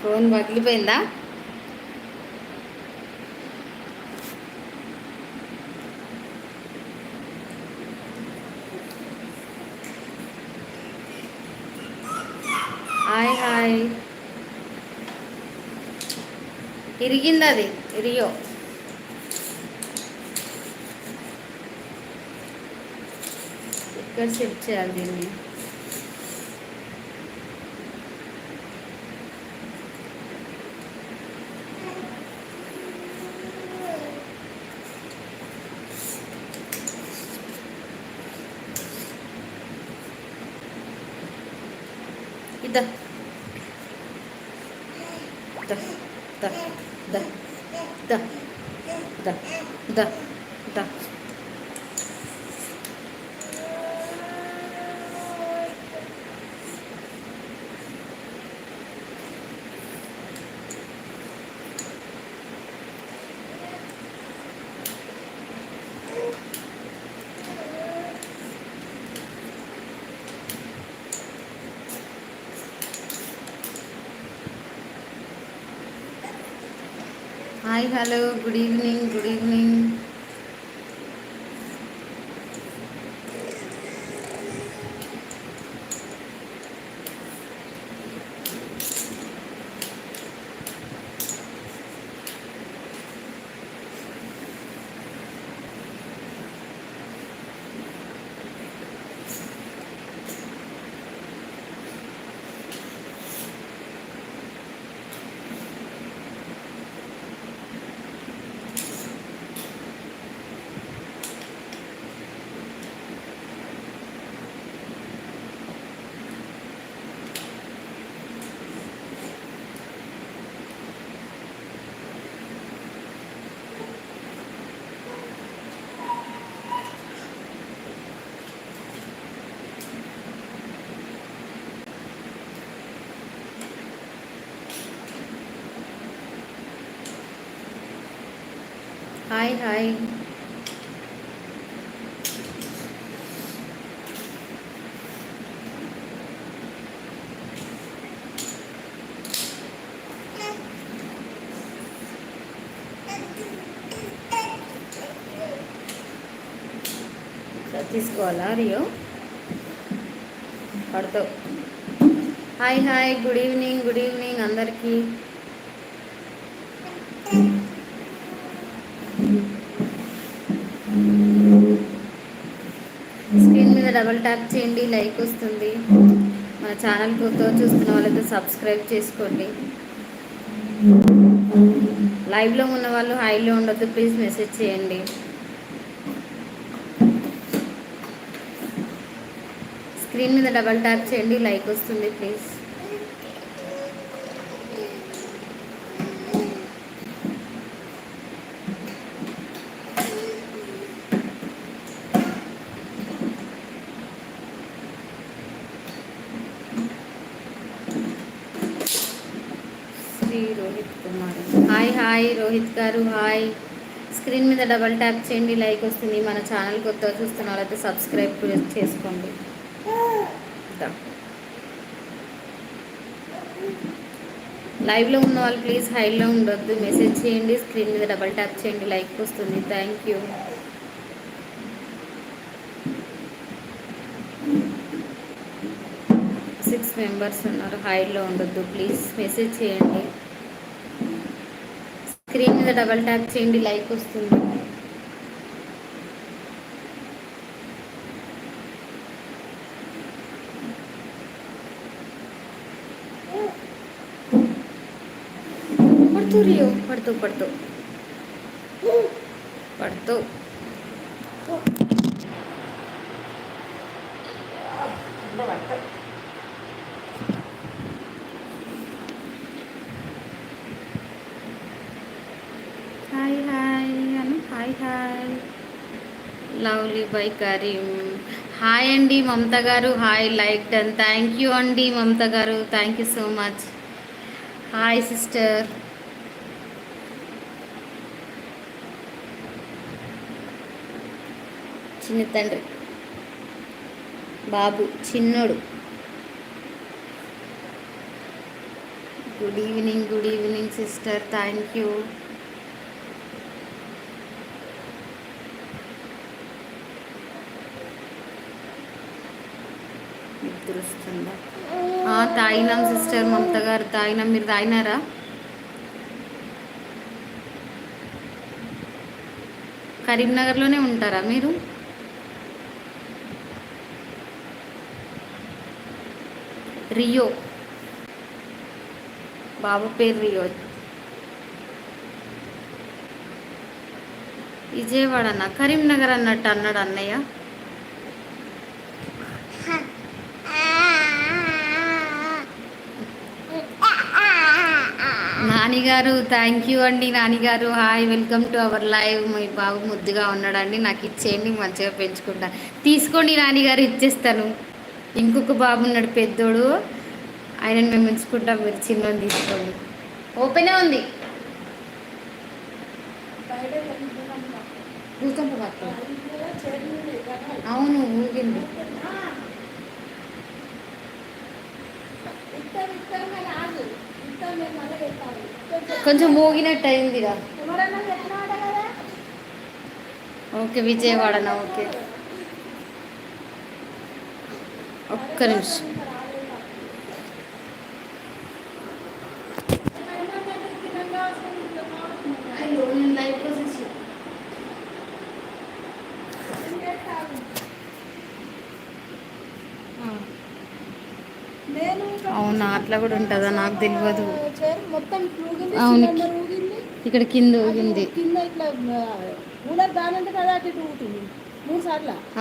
Phone పగిలిపోయిందా? Hi hi ఇరిగింది అది ఇరియో ఇక్కడ సెట్ చేయాలి దీన్ని ఇద్దా the the the да, да, да. Hi hello good evening good evening hi hi ఇట్లా తీసుకోవాలా రియో పడతావు hi hi good evening good evening అందరికీ మీద డబల్ ట్యాప్ చేయండి లైక్ వస్తుంది. మన ఛానల్ కొత్త చూస్తున్న వాళ్ళైతే సబ్స్క్రైబ్ చేసుకోండి. లైవ్లో ఉన్న వాళ్ళు హైలో ఉండొద్దు ప్లీజ్ మెసేజ్ చేయండి. స్క్రీన్ మీద డబల్ ట్యాప్ చేయండి లైక్ వస్తుంది please hi Rohit garu hi. Screen మీద డబల్ ట్యాప్ చేయండి లైక్ వస్తుంది. మన ఛానల్ కొత్త చూస్తున్న వాళ్ళైతే సబ్స్క్రైబ్ చేసుకోండి. లైవ్లో ఉన్న వాళ్ళు ప్లీజ్ హైలో ఉండొద్దు. మెసేజ్ చేయండి స్క్రీన్ మీద డబల్ ట్యాప్ చేయండి లైక్ వస్తుంది. థ్యాంక్ యూ సిక్స్ మెంబర్స్ ఉన్నారు. హైలో ఉండొద్దు. ప్లీజ్ మెసేజ్ చేయండి. స్క్రీన్ మీద డబల్ ట్యాప్ చేయండి లైక్ వస్తుంది. పడుతూ రియో పడుతూ పడుతూ. పడుతూ. Hi lovely by Karim. Hi అండి Mamata garu. Hi like done. Thank you అండి Mamata garu. Thank you so much. Hi sister. చిన్న తండ్రి. బాబు చిన్నోడు. Good evening good evening sister. Thank you. మీకు తెలుస్తుందా తాగినాం సిస్టర్ మమత గారు తాగినాం మీరు తాగినారా కరీంనగర్లోనే ఉంటారా మీరు? రియో. బాబు పేరు రియో. విజయవాడ అన్న కరీంనగర్ అన్నట్టు అన్నాడు అన్నయ్య. నానిగారు థ్యాంక్ యూ అండి నానిగారు hi welcome to our live మీ బాబు ముద్దుగా ఉన్నాడండి నాకు ఇచ్చేయండి మంచిగా పెంచుకుంటా తీసుకోండి నానిగారు ఇచ్చేస్తాను ఇంకొక బాబు ఉన్నాడు పెద్దోడు ఆయనను మేము ఉంచుకుంటాం మీరు చిన్న తీసుకోండి ఓపెనే ఉంది భూకంప వార్త. అవును ఊగింది కొంచెం మోగినట్టు అయిందిరా ఓకే విజయవాడనా? ఓకే. ఒక్క నిమిషం అయ్యో నేను లైవ్ ప్రాసెస్ నేను అవునా? అట్లా కూడా ఉంటుందా? నాకు తెలియదు. అవును. ఇక్కడ కింద ఊగింది.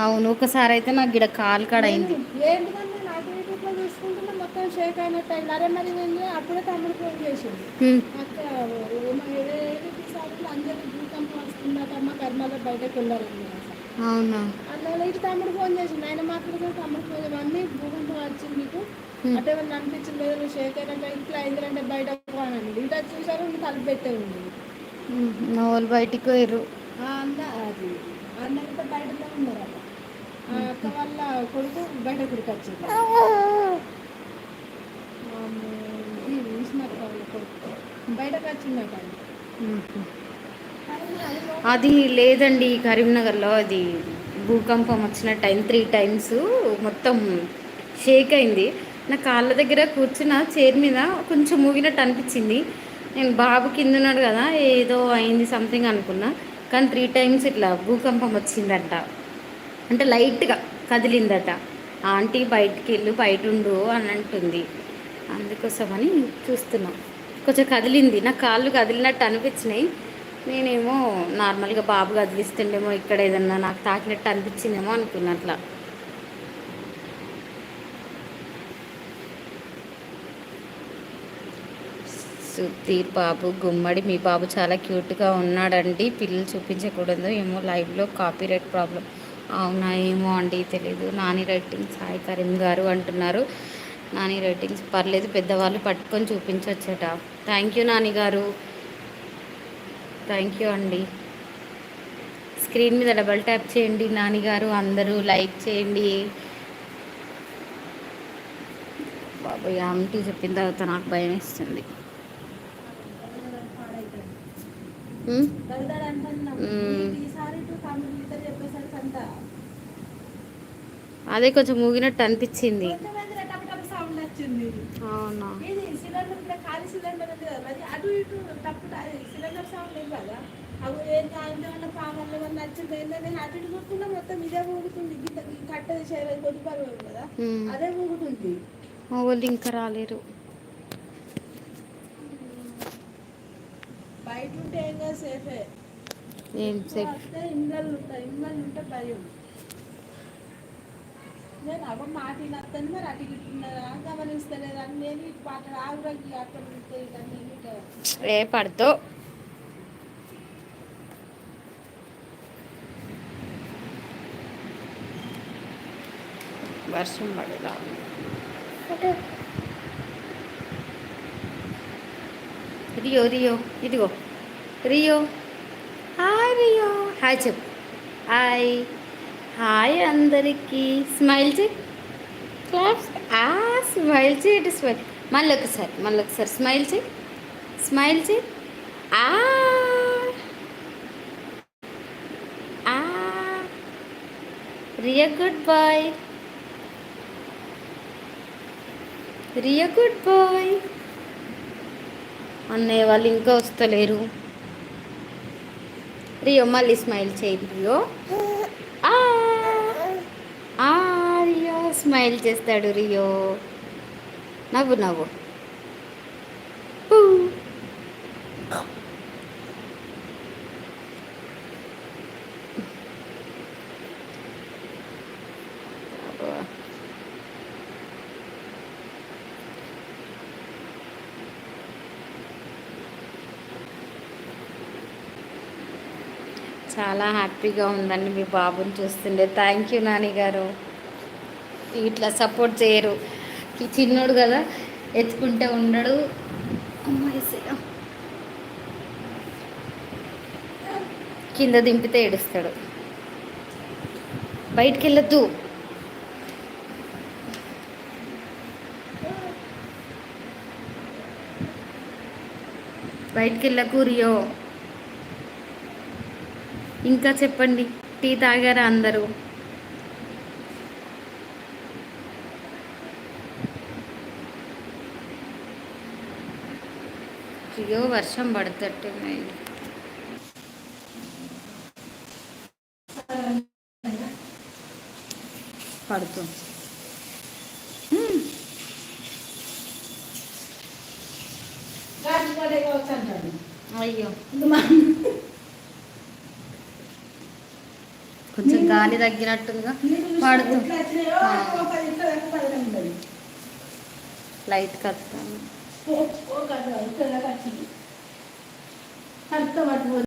అవును ఒకసారి అయితే నాకు ఇక్కడ కాలు కాడ అయింది. చేసింది అవునా? అందువల్ల ఇటు తమ్ముడు ఫోన్ చేసిండు. ఆయన మాట్లాడుతూ తమ్ముడు ఫోన్ మమ్మీ భూకంపం వచ్చింది హ్మ్. అంటే ఏమన్నా అనిపించింది? లేదు నువ్వు షేక్ అయినాక ఇట్లా అయిందంటే బయట పోనండి ఇటు వచ్చి చూసారు తలుపు పెట్టే ఉంది. మా వాళ్ళు బయటికి పోయారు అన్న అది అన్నంతా బయటలో ఉన్నారు ఆ అక్క వాళ్ళ కొడుకు బయట కొడుకు వచ్చింది వాళ్ళ కొడుకు. బయటకు వచ్చిందట. అది అది అది లేదండి కరీంనగర్లో అది భూకంపం వచ్చిన టైం త్రీ టైమ్స్ మొత్తం షేక్ అయింది. నా కాళ్ళ దగ్గర కూర్చున్న చైర్ మీద కొంచెం ఊగినట్టు అనిపించింది. నేను బాబు కింద ఉన్నాడు కదా ఏదో అయింది సంథింగ్ అనుకున్నా. కానీ త్రీ టైమ్స్ ఇట్లా భూకంపం వచ్చిందంట. అంటే లైట్గా కదిలిందట. ఆంటీ బయటికి వెళ్ళు బయట ఉండు అని అంటుంది అందుకోసమని చూస్తున్నాం. కొంచెం కదిలింది. నా కాళ్ళు కదిలినట్టు అనిపించినాయి. నేనేమో నార్మల్గా బాబు కదిలిస్తుండేమో ఇక్కడ ఏదన్నా నాకు తాకినట్టు అనిపించిందేమో అనుకున్నట్లా సుధీర్ బాబు గుమ్మడి. మీ బాబు చాలా క్యూట్గా ఉన్నాడండి. పిల్లలు చూపించకూడదు. ఏమో లైవ్లో కాపీరైట్ ప్రాబ్లం. అవునా ఏమో అండి తెలియదు నాని రైటింగ్ సాయి కరీం గారు అంటున్నారు. నాని రైటింగ్స్ పర్లేదు పెద్దవాళ్ళు పట్టుకొని చూపించవచ్చట thank you Nani garu. Thank you అండి. స్క్రీన్ మీద డబల్ ట్యాప్ చేయండి నానిగారు అందరూ లైక్ చేయండి. బాబాయ్ ఆంటీ చెప్పిన తర్వాత నాకు భయం ఇస్తుంది అదే కొంచెం ఊగినట్టు అనిపించింది. అవునా? వాళ్ళు ఇంకా రాలేరు. బయట ఉంటే ఏం కాదు సేఫే. వస్తే ఉంటాయి ఇళ్ళల్లో ఉంటే భయం. నేను అవ్వ మాట వినొస్తాను మరి అటు ఇటు ఉన్నదా గమనిస్తలేదు. అని నేను ఇటు పాట ఆగురకి అక్కడ ఉంటే ఇక నేను ఇక ఏ పడుతో వర్షం పడేలా ఉంది. రియో రియో ఇదిగో. రియో. Hi Rio. హాయ్ చెప్పు. హాయ్. హాయ్ అందరికీ. స్మైల్ చేయి. క్లాప్స్. ఆ స్మైల్ చేయి స్మైల్. మళ్ళీ ఒకసారి మళ్ళీ ఒకసారి స్మైల్ చేయి. స్మైల్ చేయి. ఆ. ఆ. Riya good boy. Riya good boy. అన్నయ్య వాళ్ళు ఇంకా వస్తలేరు. రియో మళ్ళీ స్మైల్ చేయి రియో రియో స్మైల్ చేస్తాడు రియో నవ్వు నవ్వు చాలా హ్యాపీగా ఉందండి మీ బాబుని చూస్తుండే థ్యాంక్ యూ నాని గారు. ఇట్లా సపోర్ట్ చేయరు. చిన్నోడు కదా ఎత్తుకుంటే ఉండడు. అమ్మాయి కింద దింపితే ఏడుస్తాడు. బయటికి వెళ్ళొద్దు బయటికి వెళ్ళకు రియో. ఇంకా చెప్పండి టీ తాగారా అందరూ? అయ్యో వర్షం పడుతట్టున్నాయి పడుతుంది అయ్యో ఇంకా మా కొంచెం గాలి తగ్గినట్టుందిగా పడుతుంది లైట్ కత్తాను